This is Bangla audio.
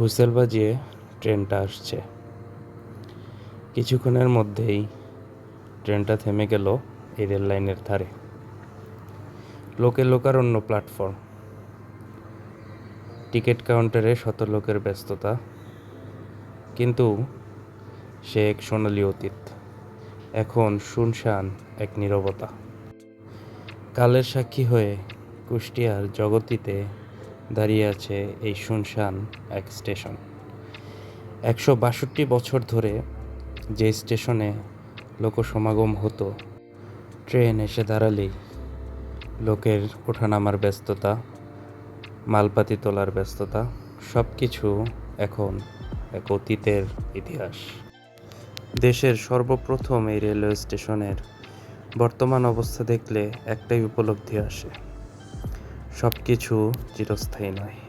হুইসেল বাজিয়ে ট্রেনটা আসছে। কিছুক্ষণের মধ্যেই ট্রেনটা থেমে গেল এই রেল লাইনের ধারে। লোকে লোকারণ্য প্ল্যাটফর্ম। টিকিট কাউন্টারে শত লোকের ব্যস্ততা। কিন্তু সে এক সোনালি অতীত। এখন শুনশান এক নীরবতা। কালের সাক্ষী হয়ে কুষ্টিয়ার জগতিতে দাঁড়িয়ে আছে এই শুনশান এক স্টেশন। একশো বাষট্টি বছর ধরে যে স্টেশনে লোকসমাগম হতো, ট্রেন এসে দাঁড়ালেই লোকের ওঠানামার ব্যস্ততা, মালপাতি তোলার ব্যস্ততা সব কিছু এখন এক অতীতের ইতিহাস। দেশের সর্বপ্রথম এই রেলওয়ে স্টেশনের বর্তমান অবস্থা দেখলে একটাই উপলব্ধি আসে। সব কিছু চিরস্থায়ী নয়।